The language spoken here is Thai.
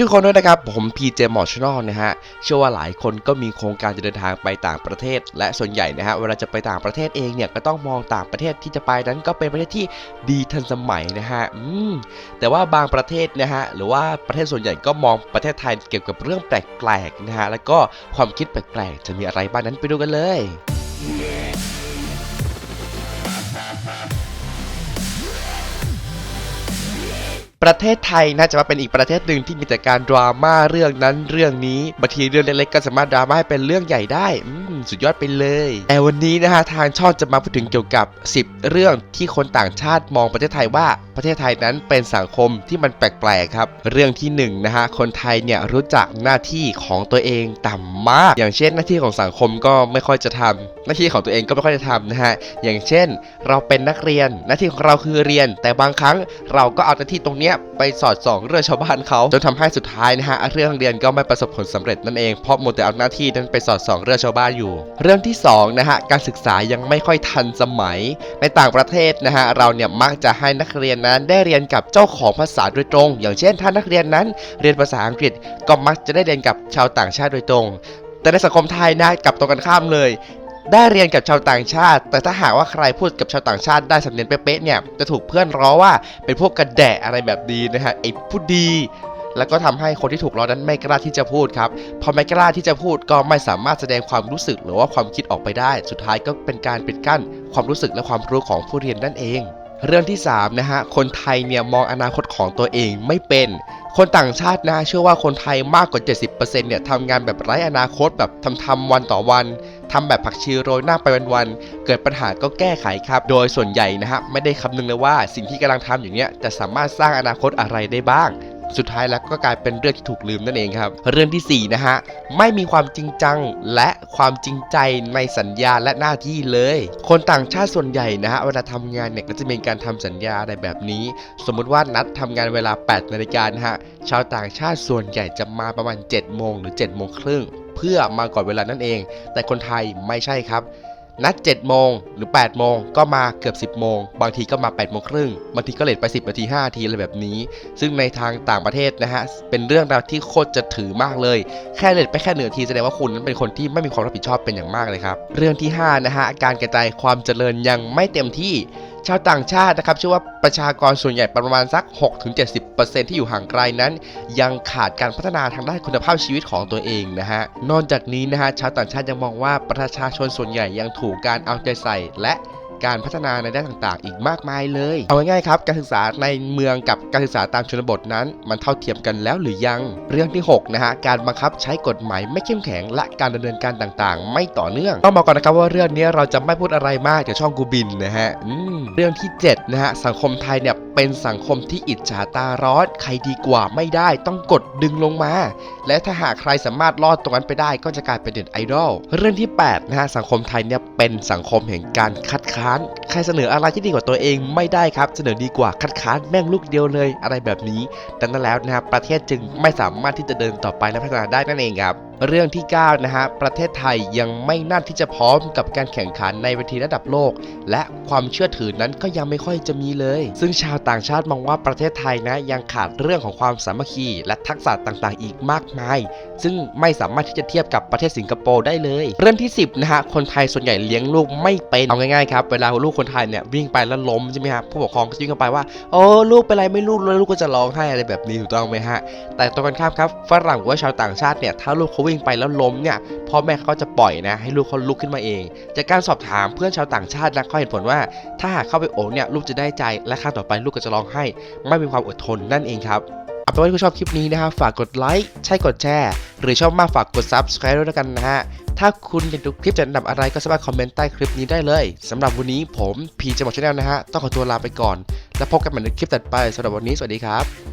ทุกคนด้วยนะครับ ผมพีเจมอชนอลนะฮะ เชื่อว่าหลายคนก็มีโครงการจะเดินทางไปต่างประเทศ และส่วนใหญ่นะฮะ เวลาจะไปต่างประเทศเองเนี่ย ก็ต้องมองต่างประเทศที่จะไปนั้นก็เป็นประเทศที่ดีทันสมัยนะฮะ อืม แต่ว่าบางประเทศนะฮะ หรือว่าประเทศส่วนใหญ่ก็มองประเทศไทยเกี่ยวกับเรื่องแปลกๆนะฮะ แล้วก็ความคิดแปลกๆ จะมีอะไรบ้างนั้นไปดูกันเลย ประเทศไทยน่าจะมาเป็นอีกประเทศหนึ่งที่มีแต่การดราม่าเรื่องนั้นเรื่องนี้บางทีเรื่องเล็กๆก็สามารถดราม่าให้เป็นเรื่องใหญ่ได้สุดยอดไปเลย แต่วันนี้นะฮะทางช่องจะมาพูดถึงเกี่ยวกับ 10 เรื่องที่คนต่างชาติมองประเทศไทยว่าประเทศไทยนั้นเป็นสังคมที่มันแปลกๆครับ เรื่องที่หนึ่งนะฮะคนไทยเนี่ยรู้จักหน้าที่ของตัวเองต่ำมาก อย่างเช่น หน้าที่ของสังคมก็ไม่ค่อยจะทำหน้าที่ของตัวเองก็ไม่ค่อยจะทำนะฮะอย่างเช่น เราเป็นนักเรียนหน้าที่ของเราคือเรียน แต่บางครั้งเราก็เอาหน้าที่ตรงเนี้ยไปสอดส่องเรื่องชาวบ้านเขาจนทำให้สุดท้ายนะฮะเรื่องเรียนก็ไม่ประสบผลสำเร็จนั่นเองเพราะมัวแต่เอาหน้าที่นั้นไปสอดส่องเรื่องชาวบ้านอยู่ เรื่องที่สองนะฮะการศึกษายังไม่ค่อยทันสมัย ในต่างประเทศนะฮะเราเนี่ยมักจะให้นักเรียนนั้นได้เรียนกับเจ้าของภาษาโดยตรง อย่างเช่น ถ้านักเรียนนั้นเรียนภาษาอังกฤษก็มักจะได้เรียนกับชาวต่างชาติโดยตรงแต่ในสังคมไทยนะกลับตรงกันข้ามเลย ได้เรียนกับชาวต่างชาติ แต่ถ้าหากว่าใครพูดกับชาวต่างชาติได้สำเนียงเป๊ะๆเนี่ยจะถูกเพื่อนล้อว่าเป็นพวกกระแดะอะไรแบบนี้นะฮะไอ้ผู้ดีแล้วก็ทำให้คนที่ถูกล้อนั้นไม่กล้าที่จะพูดครับ พอไม่กล้าที่จะพูดก็ไม่สามารถแสดงความรู้สึกหรือว่าความคิดออกไปได้ สุดท้ายก็เป็นการปิดกั้นความรู้สึกและความรู้ของผู้เรียนนั่นเอง เรื่องที่3นะฮะ คนไทยเนี่ยมองอนาคตของตัวเองไม่เป็น คนต่างชาตินะเชื่อว่าคนไทยมากกว่า 70%เนี่ยทำงานแบบไร้อนาคตแบบทำทำๆวันต่อวัน ทำแบบผักชีโรยหน้าไปวันๆ เกิดปัญหาก็แก้ไขครับ โดยส่วนใหญ่นะฮะไม่ได้คำนึงเลยว่าสิ่งที่กำลังทำอยู่เนี้ยจะสามารถสร้างอนาคตอะไรได้บ้างสุดท้ายแล้วก็กลายเป็นเรื่องที่ถูกลืมนั่นเองครับ เรื่องทีสี่4 นะฮะ ไม่มีความจริงจังและความจริงใจในสัญญาและหน้าที่เลย คนต่างชาติส่วนใหญ่นะฮะเวลาทำงานเนี่ยก็จะมีการทำสัญญาอะไรแบบนี้ สมมุติว่านัดทำงานเวลา8นาฬิกานะฮะชาวต่างชาติส่วนใหญ่จะมาประมาณ7โมงหรือ7โมงครึ่ง เพื่อมาก่อนเวลานั่นเอง แต่คนไทยไม่ใช่ครับ นัด7โมงหรือ 8 โมงก็มาเกือบ 10 โมง บางทีก็มา8โมงครึ่งบางทีก็เลทไป 10นาที5นาทีอะไรแบบนี้ ซึ่งในทางต่างประเทศนะฮะ เป็นเรื่องราวที่โคตรจะถือมากเลย แค่เลทไปแค่หนึ่งนาทีแสดงว่าคุณนั้นเป็นคนที่ไม่มีความรับผิดชอบเป็นอย่างมากเลยครับ เรื่องที่5นะฮะการกระจายความเจริญยังไม่เต็มที่ ชาวต่างชาตินะครับเชื่อว่าประชากรส่วนใหญ่ประมาณสัก 6-70%ที่อยู่ห่างไกลนั้น ยังขาดการพัฒนาทางด้านคุณภาพชีวิตของตัวเองนะฮะนอกจากนี้นะฮะชาวต่างชาติยังมองว่าประชาชนส่วนใหญ่ยังถูกการเอาใจใส่และ การพัฒนาในด้านต่างๆ อีกมากมายเลย เอาง่ายๆครับการศึกษาในเมืองกับการศึกษาตามชนบทนั้น มันเท่าเทียมกันแล้วหรือยัง เรื่องที่6นะฮะการบังคับใช้กฎหมายไม่เข้มแข็งและการดำเนินการต่างๆ ไม่ต่อเนื่องต้องบอกก่อนนะครับว่าเรื่องนี้เราจะไม่พูดอะไรมากเดี๋ยวช่องกูบินนะฮะเรื่องที่7นะฮะสังคมไทยเนี่ยเป็นสังคมที่อิจฉาตาร้อนใครดีกว่าไม่ได้ต้องกดดึงลงมา และถ้าหากใครสามารถรอดตรงนั้นไปได้ก็จะกลายเป็นเด็ดไอดอลเรื่องที่8นะฮะสังคมไทยเนี่ยเป็นสังคมแห่งการคัดค้าน ใครเสนออะไรที่ดีกว่าตัวเองไม่ได้ครับเสนอดีกว่าคัดค้านแม่งลูกเดียวเลยอะไรแบบนี้ดังนั้นแล้วนะฮะประเทศจึงไม่สามารถที่จะเดินต่อไปและพัฒนาได้นั่นเองครับ เรื่องที่ 9 นะฮะ ประเทศไทยยังไม่น่าที่จะพร้อมกับการแข่งขันในเวทีระดับโลก และความเชื่อถือนั้นก็ยังไม่ค่อยจะมีเลย ซึ่งชาวต่างชาติมองว่าประเทศไทยนะยังขาดเรื่องของความสามัคคี และทักษะต่างๆ อีกมากมาย ซึ่งไม่สามารถที่จะเทียบกับประเทศสิงคโปร์ได้เลย เรื่องที่ 10 นะฮะ คนไทยส่วนใหญ่เลี้ยงลูกไม่เป็นเอาง่ายๆครับ เวลาลูกคนไทยเนี่ยวิ่งไปแล้วล้มใช่ไหมฮะผู้ปกครองก็จะวิ่งเข้าไปว่าโอ้ลูกเป็นไรไม่รู้เลยลูกก็จะร้องไห้อะไรแบบนี้ถูกต้องไหมฮะแต่ตรงกันข้ามครับฝรั่งหรือว่าชาวต่างชาติเนี่ยถ้าลูกเขาวิ่งไปแล้วล้มเนี่ยพ่อแม่เขาจะปล่อยนะ ให้ลูกเขาลุกขึ้นมาเอง จากการสอบถามเพื่อนชาวต่างชาตินะเขาเห็นผลว่า ถ้าหากเข้าไปโอบเนี่ยลูกจะได้ใจและครั้งต่อไปลูกก็จะร้องไห้ไม่มีความอดทนนั่นเองครับเอาเป็นว่าถ้าคุณชอบคลิปนี้นะฮะฝากกดไลค์ใช่กดแชร์หรือชอบมากฝากกด subscribe ด้วยกันนะฮะถ้าคุณอยากดูคลิปจัดอันดับอะไรก็สามารถคอมเมนต์ใต้คลิปนี้ได้เลยสำหรับวันนี้ผมพีจะบอกชาแนลนะฮะต้องขอตัวลาไปก่อน แล้วพบกันใหม่ในคลิปถัดไปสำหรับวันนี้สวัสดีครับ